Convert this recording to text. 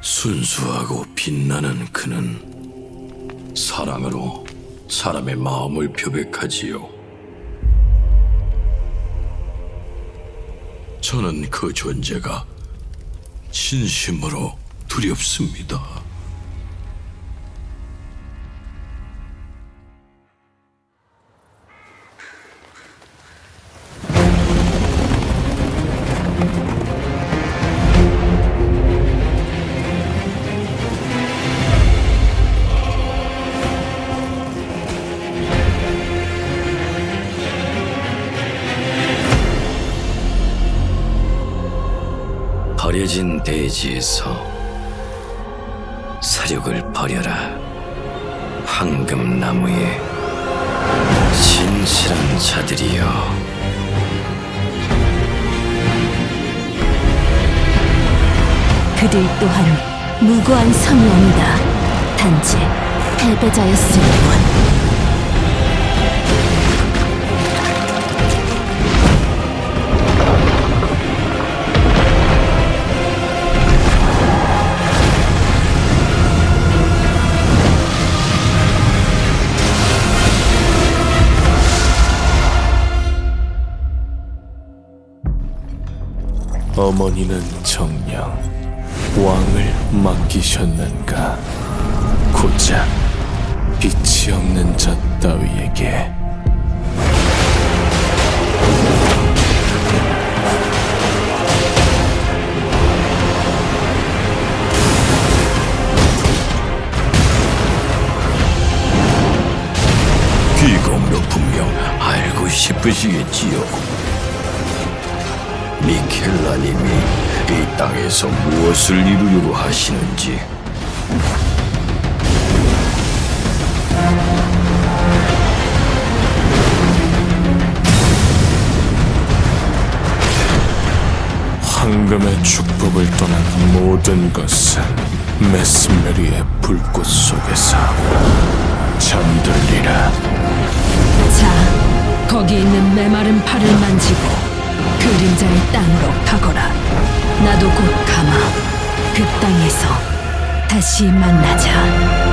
순수하고 빛나는 그는 사랑으로 사람의 마음을 표백하지요. 저는 그 존재가 진심으로 두렵습니다. 버려진 대지에서 사륙을 버려라. 황금나무에 진실한 자들이여. 그들 또한 무고한 성이 아니다. 단지 패배자였을 뿐. 어머니는 정녕 왕을 맡기셨는가? 고작 빛이 없는 자 따위에게 귀공도 분명 알고 싶으시겠지요. 미켈라님이 이 땅에서 무엇을 이루려고 하시는지 황금의 축복을 떠난 모든 것은 메스메리의 불꽃 속에서 잠들리라. 자, 거기 있는 메마른 팔을 만지고 그림자의 땅으로 가거라. 나도 곧 가마. 그 땅에서 다시 만나자.